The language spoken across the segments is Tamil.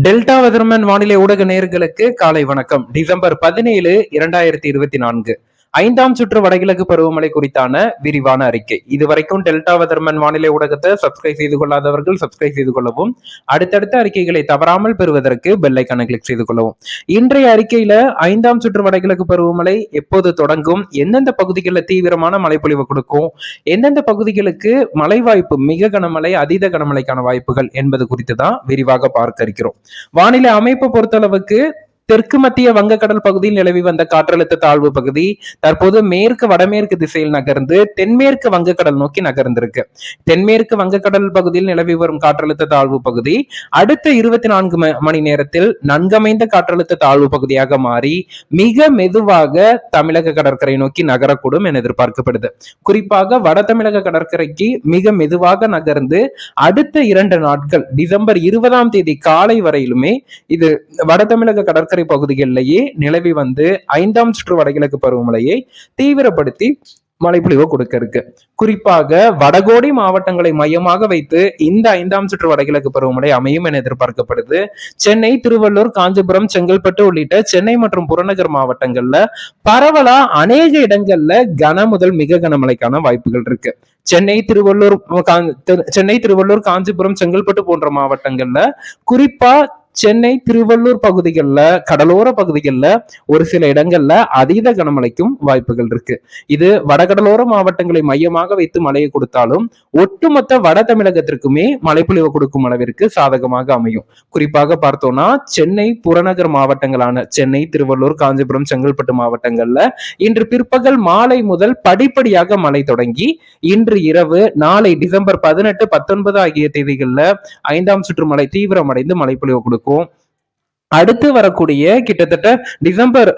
டெல்டா வெதர்மன் வானிலை ஊடக நேர்களுக்கு காலை வணக்கம். டிசம்பர் பதினேழு இரண்டாயிரத்தி இருபத்தி நான்கு. ஐந்தாம் சுற்று வடகிழக்கு பருவமழை குறித்தான விரிவான அறிக்கை. இதுவரைக்கும் டெல்டா தர்மன் வானிலை ஊடகத்தை சப்ஸ்கிரைப் செய்து கொள்ளாதவர்கள் சப்ஸ்கிரைப் செய்து கொள்ளவும் அடுத்தடுத்த அறிக்கைகளை தவறாமல் பெறுவதற்கு பெல்லைக்கான கிளிக் செய்து கொள்ளவும். இன்றைய அறிக்கையில ஐந்தாம் சுற்று வடகிழக்கு பருவமழை எப்போது தொடங்கும் எந்தெந்த பகுதிகளில் தீவிரமான மழைப்பொழிவு கொடுக்கும் எந்தெந்த பகுதிகளுக்கு மழை வாய்ப்பு மிக கனமழை அதீத கனமழைக்கான வாய்ப்புகள் என்பது குறித்து தான் விரிவாக பார்க்க இருக்கிறோம். வானிலை அமைப்பு பொறுத்தளவுக்கு தெற்கு மத்திய வங்கக்கடல் பகுதியில் நிலவி வந்த காற்றழுத்த தாழ்வு பகுதி தற்போது மேற்கு வடமேற்கு திசையில் நகர்ந்து தென்மேற்கு வங்கக்கடல் நோக்கி நகர்ந்திருக்கு. தென்மேற்கு வங்கக்கடல் பகுதியில் நிலவி வரும் காற்றழுத்த தாழ்வு பகுதி அடுத்த இருபத்தி நான்கு மணி நேரத்தில் நன்கமைந்த காற்றழுத்த தாழ்வு பகுதியாக மாறி மிக மெதுவாக தமிழக கடற்கரை நோக்கி நகரக்கூடும் என எதிர்பார்க்கப்படுது. குறிப்பாக வட தமிழக கடற்கரைக்கு மிக மெதுவாக நகர்ந்து அடுத்த இரண்டு நாட்கள் டிசம்பர் இருபதாம் தேதி காலை வரையிலுமே இது வட தமிழக கடற்கரை கடற்கரை பகுதிகளிலேயே நிலவி வந்து ஐந்தாம் சுற்று வடகிழக்கு பருவமழையை தீவிரப்படுத்தி மழைப்பொழிவு கொடுக்க இருக்கு. குறிப்பாக வடகோடி மாவட்டங்களை மையமாக வைத்து இந்த ஐந்தாம் சுற்று வடகிழக்கு பருவமழை அமையும் என எதிர்பார்க்கப்படுது. சென்னை திருவள்ளூர் காஞ்சிபுரம் செங்கல்பட்டு உள்ளிட்ட சென்னை மற்றும் புறநகர் மாவட்டங்கள்ல பரவலா அநேக இடங்கள்ல கன முதல் மிக கனமழைக்கான வாய்ப்புகள் இருக்கு. சென்னை திருவள்ளூர் சென்னை திருவள்ளூர் காஞ்சிபுரம் செங்கல்பட்டு போன்ற மாவட்டங்கள்ல குறிப்பா சென்னை திருவள்ளூர் பகுதிகளில் கடலோர பகுதிகளில் ஒரு சில இடங்கள்ல அதீத கனமழைக்கும் வாய்ப்புகள் இருக்கு. இது வடகடலோர மாவட்டங்களை மையமாக வைத்து மழையை கொடுத்தாலும் ஒட்டுமொத்த வட தமிழகத்திற்குமே மழைப்பொழிவு கொடுக்கும் அளவிற்கு சாதகமாக அமையும். குறிப்பாக பார்த்தோம்னா சென்னை புறநகர் மாவட்டங்களான சென்னை திருவள்ளூர் காஞ்சிபுரம் செங்கல்பட்டு மாவட்டங்கள்ல இன்று பிற்பகல் மாலை முதல் படிப்படியாக மழை தொடங்கி இன்று இரவு நாளை டிசம்பர் பதினெட்டு பத்தொன்பது ஆகிய தேதிகளில் ஐந்தாம் சுற்று மழை தீவிரமடைந்து மழைப்பொழிவு கொடுக்கும். இருக்கும். அடுத்து வரக்கூடிய கிட்டத்தட்ட டிசம்பர்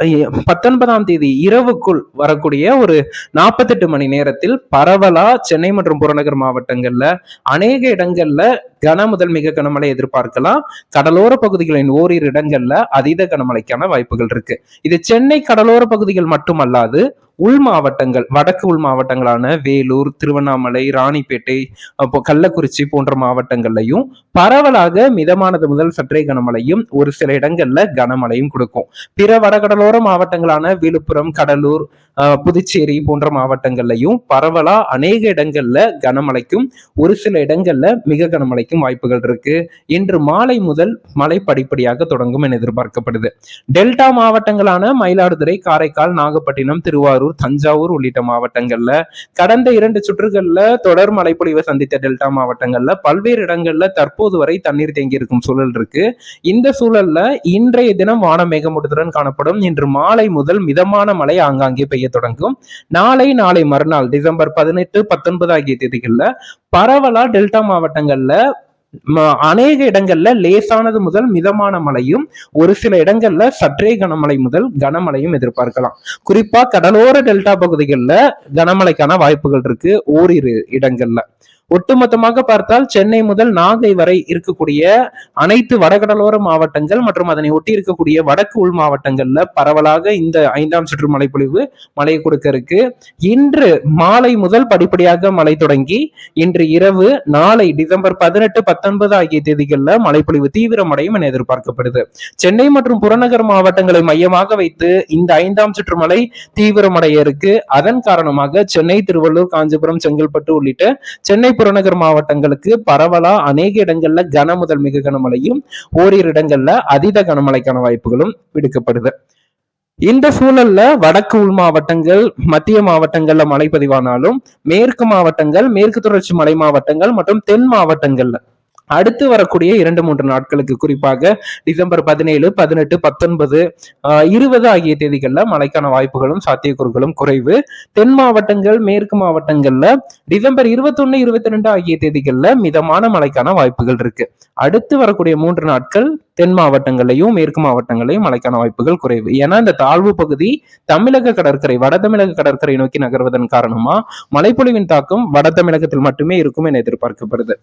பத்தொன்பதாம் தேதி இரவுக்குள் வரக்கூடிய ஒரு நாற்பத்தெட்டு மணி நேரத்தில் பரவலா சென்னை மற்றும் புறநகர் மாவட்டங்கள்ல அநேக இடங்கள்ல கன முதல் மிக கனமழை எதிர்பார்க்கலாம். கடலோர பகுதிகளின் ஓரிரு இடங்கள்ல அதீத கனமழைக்கான வாய்ப்புகள் இருக்கு. இது சென்னை கடலோர பகுதிகள் மட்டுமல்லாது உள் மாவட்டங்கள் வடக்கு உள் மாவட்டங்களான வேலூர் திருவண்ணாமலை ராணிப்பேட்டை அப்போ கள்ளக்குறிச்சி போன்ற மாவட்டங்கள்லையும் பரவலாக மிதமானது முதல் சற்றே கனமழையும் ஒரு சில இடங்கள்ல கனமழையும் கொடுக்கும். பிற வடகடலோர மாவட்டங்களான விழுப்புரம் கடலூர் புதுச்சேரி போன்ற மாவட்டங்கள்லையும் பரவலா அநேக இடங்கள்ல கனமழைக்கும் ஒரு சில இடங்கள்ல மிக கனமழைக்கும் வாய்ப்புகள் இருக்கு. இன்று மாலை முதல் மழை படிப்படியாக தொடங்கும் என எதிர்பார்க்கப்படுது. டெல்டா மாவட்டங்களான மயிலாடுதுறை காரைக்கால் நாகப்பட்டினம் திருவாரூர் தஞ்சாவூர் உள்ளிட்ட மாவட்டங்கள்ல கடந்த இரண்டு சுற்றுகள்ல தொடர் மழைப்பொழிவை சந்தித்த டெல்டா மாவட்டங்கள்ல பல்வேறு இடங்கள்ல தற்போது வரை தண்ணீர் தேங்கியிருக்கும் சூழல் இருக்கு. இந்த சூழல்ல இன்றைய தினம் வான மேகமூட்டத்துடன் காணப்படும். இன்று மாலை முதல் மிதமான மழை ஆங்காங்கே பெய்ய தொடங்கும். நாளை நாளை மறுநாள் டிசம்பர் பதினெட்டு பத்தொன்பது ஆகிய தேதிகளில் பரவலா டெல்டா மாவட்டங்கள்ல அநேக இடங்கள்ல லேசானது முதல் மிதமான மழையும் ஒரு சில இடங்கள்ல சற்றே கனமழை முதல் கனமழையும் எதிர்பார்க்கலாம். குறிப்பா கடலோர டெல்டா பகுதிகளில் கனமழைக்கான வாய்ப்புகள் இருக்கு ஓரிரு இடங்கள்ல. ஒட்டுமொத்தமாக பார்த்தால் சென்னை முதல் நாகை வரை இருக்கக்கூடிய அனைத்து வடகடலோர மாவட்டங்கள் மற்றும் அதனை ஒட்டி இருக்கக்கூடிய வடக்கு உள் மாவட்டங்கள்ல பரவலாக இந்த ஐந்தாம் சுற்று மழைப்பொழிவு மழை கொடுக்க இருக்கு. இன்று மாலை முதல் படிப்படியாக மழை தொடங்கி இன்று இரவு நாளை டிசம்பர் பதினெட்டு பத்தொன்பது ஆகிய தேதிகளில் மழைப்பொழிவு தீவிரமடையும் என எதிர்பார்க்கப்படுது. சென்னை மற்றும் புறநகர் மாவட்டங்களை மையமாக வைத்து இந்த ஐந்தாம் சுற்று மழை தீவிரமடைய இருக்கு. அதன் காரணமாக சென்னை திருவள்ளூர் காஞ்சிபுரம் செங்கல்பட்டு உள்ளிட்ட சென்னை புறநகர் மாவட்டங்களுக்கு பரவலா அநேக இடங்கள்ல கன முதல் மிக கனமழையும் ஓரிரு இடங்கள்ல அதீத கனமழைக்கான வாய்ப்புகளும் விடுக்கப்படுது. இந்த சூழல்ல வடக்கு உள் மாவட்டங்கள் மத்திய மாவட்டங்கள்ல மழை பதிவானாலும் மேற்கு மாவட்டங்கள் மேற்கு தொடர்ச்சி மலை மாவட்டங்கள் மற்றும் தென் மாவட்டங்கள்ல அடுத்து வரக்கூடிய இரண்டு மூன்று நாட்களுக்கு குறிப்பாக டிசம்பர் பதினேழு பதினெட்டு பத்தொன்பது இருபது ஆகிய தேதிகளில் மழைக்கான வாய்ப்புகளும் சாத்தியக்கூறுகளும் குறைவு. தென் மாவட்டங்கள் மேற்கு மாவட்டங்கள்ல டிசம்பர் இருபத்தொன்னு இருபத்தி ரெண்டு ஆகிய தேதிகளில் மிதமான மழைக்கான வாய்ப்புகள் இருக்கு. அடுத்து வரக்கூடிய மூன்று நாட்கள் தென் மாவட்டங்களையும் மேற்கு மாவட்டங்களையும் மழைக்கான வாய்ப்புகள் குறைவு. ஏன்னா இந்த தாழ்வு பகுதி தமிழக கடற்கரை வட தமிழக கடற்கரை நோக்கி நகர்வதன் காரணமா மழைப்பொழிவின் தாக்கம் வட தமிழகத்தில் மட்டுமே இருக்கும் என எதிர்பார்க்கப்படுது.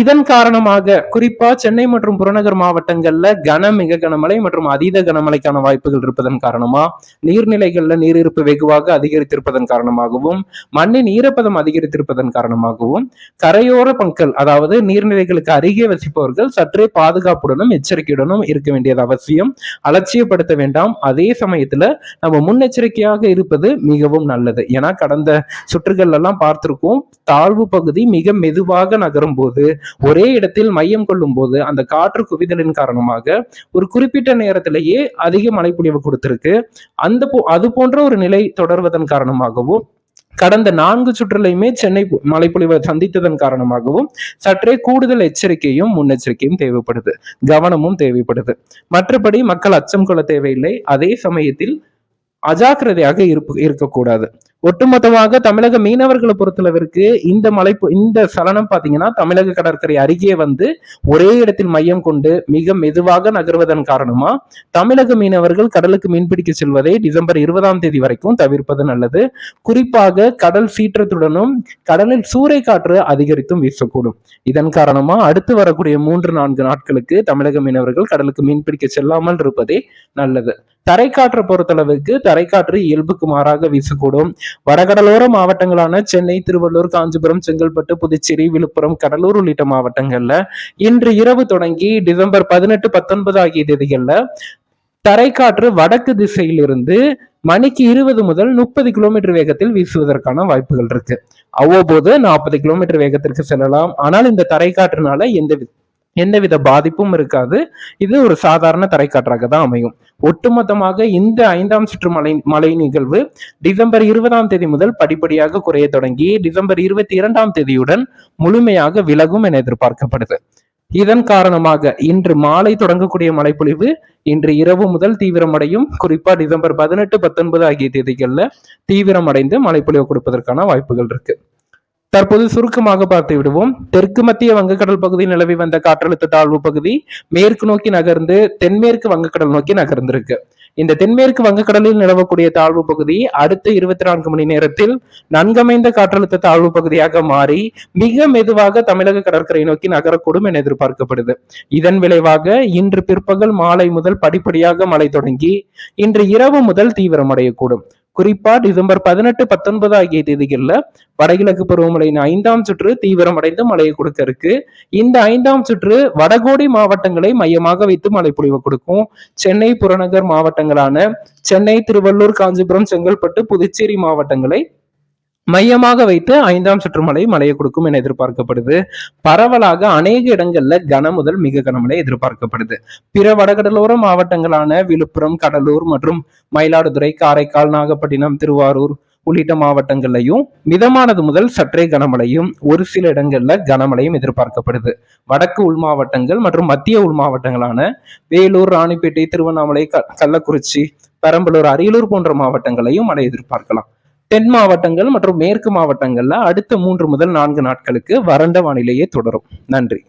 இதன் காரணமாக குறிப்பா சென்னை மற்றும் புறநகர் மாவட்டங்கள்ல கன மிக கனமழை மற்றும் அதீத கனமழைக்கான வாய்ப்புகள் இருப்பதன் காரணமா நீர்நிலைகள்ல நீரிருப்பு வெகுவாக அதிகரித்திருப்பதன் காரணமாகவும் மண்ணின் ஈரப்பதம் அதிகரித்திருப்பதன் காரணமாகவும் கரையோர மக்கள் அதாவது நீர்நிலைகளுக்கு அருகே வசிப்பவர்கள் சற்றே பாதுகாப்புடனும் எச்சரிக்கையுடனும் இருக்க வேண்டியது அவசியம். அலட்சியப்படுத்த வேண்டாம். அதே சமயத்துல நம்ம முன்னெச்சரிக்கையாக இருப்பது மிகவும் நல்லது. ஏன்னா கடந்த சுற்றுகள் எல்லாம் பார்த்திருக்கோம் தாழ்வு பகுதி மிக மெதுவாக நகரும் போது போது ஒரே இடத்தில் மையம் கொள்ளும் போது அந்த காற்று குவிதலின் காரணமாக ஒரு குறிப்பிட்ட நேரத்திலேயே அதிக மழைப்பொழிவு கொடுத்திருக்கு. அந்த போ- அது போன்ற ஒரு நிலை தொடர்வதன் காரணமாகவும் கடந்த நான்கு சுற்றுலையுமே சென்னை மழைப்பொழிவை சந்தித்ததன் காரணமாகவும் சற்றே கூடுதல் எச்சரிக்கையும் முன்னெச்சரிக்கையும் தேவைப்படுது. கவனமும் தேவைப்படுது. மற்றபடி மக்கள் அச்சம் கொள்ள தேவையில்லை. அதே சமயத்தில் அஜாக்கிரதையாக இருப்பு இருக்கக்கூடாது. ஒட்டுமொத்தமாக தமிழக மீனவர்களை பொறுத்தளவிற்கு இந்த மலை இந்த சலனம் பார்த்தீங்கன்னா தமிழக கடற்கரை அருகே வந்து ஒரே இடத்தில் மையம் கொண்டு மிக மெதுவாக நகர்வதன் காரணமா தமிழக மீனவர்கள் கடலுக்கு மீன்பிடிக்க செல்வதை டிசம்பர் இருபதாம் தேதி வரைக்கும் தவிர்ப்பது நல்லது. குறிப்பாக கடல் சீற்றத்துடனும் கடலில் சூறை காற்று அதிகரித்தும் வீசக்கூடும். இதன் காரணமா அடுத்து வரக்கூடிய மூன்று நான்கு நாட்களுக்கு தமிழக மீனவர்கள் கடலுக்கு மீன்பிடிக்க செல்லாமல் இருப்பதே நல்லது. தரைக்காற்றை பொறுத்தளவுக்கு தரைக்காற்று இயல்புக்கு மாறாக வீசக்கூடும். வடகடலோர மாவட்டங்களான சென்னை திருவள்ளூர் காஞ்சிபுரம் செங்கல்பட்டு புதுச்சேரி விழுப்புரம் கடலூர் உள்ளிட்ட மாவட்டங்கள்ல இன்று இரவு தொடங்கி டிசம்பர் பதினெட்டு பத்தொன்பது ஆகிய தேதிகள்ல தரைக்காற்று வடக்கு திசையிலிருந்து மணிக்கு இருபது முதல் முப்பது கிலோமீட்டர் வேகத்தில் வீசுவதற்கான வாய்ப்புகள் இருக்கு. அவ்வப்போது நாற்பது கிலோமீட்டர் வேகத்திற்கு செல்லலாம். ஆனால் இந்த தரைக்காற்றுனால எந்த எந்தவித பாதிப்பும் இருக்காது. இது ஒரு சாதாரண தரைக்காற்றாக தான் அமையும். ஒட்டுமொத்தமாக இந்த ஐந்தாம் சுற்று மலை மழை நிகழ்வு டிசம்பர் இருபதாம் தேதி முதல் படிப்படியாக குறைய தொடங்கி டிசம்பர் இருபத்தி இரண்டாம் தேதியுடன் முழுமையாக விலகும் என எதிர்பார்க்கப்படுது. இதன் காரணமாக இன்று மாலை தொடங்கக்கூடிய மழைப்பொழிவு இன்று இரவு முதல் தீவிரமடையும் குறிப்பா டிசம்பர் பதினெட்டு பத்தொன்பது ஆகிய தேதிகள்ல தீவிரமடைந்து மழைப்பொழிவு கொடுப்பதற்கான வாய்ப்புகள் இருக்கு. தற்போது சுருக்கமாக பார்த்து விடுவோம். தெற்கு மத்திய வங்கக்கடல் பகுதி நிலவி வந்த காற்றழுத்த தாழ்வு பகுதி மேற்கு நோக்கி நகர்ந்து தென்மேற்கு வங்கக்கடல் நோக்கி நகர்ந்திருக்கு. இந்த தென்மேற்கு வங்கக்கடலில் நிலவக்கூடிய தாழ்வு பகுதி அடுத்த இருபத்தி நான்கு மணி நேரத்தில் நன்கமைந்த காற்றழுத்த தாழ்வு பகுதியாக மாறி மிக மெதுவாக தமிழக கடற்கரை நோக்கி நகரக்கூடும் என எதிர்பார்க்கப்படுது. இதன் விளைவாக இன்று பிற்பகல் மாலை முதல் படிப்படியாக மழை தொடங்கி இன்று இரவு முதல் தீவிரமடையக்கூடும். குறிப்பா டிசம்பர் பதினெட்டு பத்தொன்பது ஆகிய தேதிகள்ல வடகிழக்கு பருவமழையின் ஐந்தாம் சுற்று தீவிரமடைந்து மழையை கொடுக்க இருக்கு. இந்த ஐந்தாம் சுற்று வடகோடி மாவட்டங்களை மையமாக வைத்து மழை பொழிவு கொடுக்கும். சென்னை புறநகர் மாவட்டங்களான சென்னை திருவள்ளூர் காஞ்சிபுரம் செங்கல்பட்டு புதுச்சேரி மாவட்டங்களை மையமாக வைத்து ஐந்தாம் சுற்றுமலை மழையை கொடுக்கும் என எதிர்பார்க்கப்படுது. பரவலாக அநேக இடங்கள்ல கன முதல் மிக கனமழை எதிர்பார்க்கப்படுது. பிற வடகடலோர மாவட்டங்களான விழுப்புரம் கடலூர் மற்றும் மயிலாடுதுறை காரைக்கால் நாகப்பட்டினம் திருவாரூர் உள்ளிட்ட மாவட்டங்கள்லையும் மிதமானது முதல் சற்றே கனமழையும் ஒரு சில இடங்கள்ல கனமழையும் எதிர்பார்க்கப்படுது. வடக்கு உள் மாவட்டங்கள் மற்றும் மத்திய உள் மாவட்டங்களான வேலூர் ராணிப்பேட்டை திருவண்ணாமலை க- கள்ளக்குறிச்சி பெரம்பலூர் அரியலூர் போன்ற மாவட்டங்களையும் மழை எதிர்பார்க்கலாம். தென் மாவட்டங்கள் மற்றும் மேற்கு மாவட்டங்கள்ல அடுத்த மூன்று முதல் நான்கு நாட்களுக்கு வறண்ட வானிலையே தொடரும். நன்றி.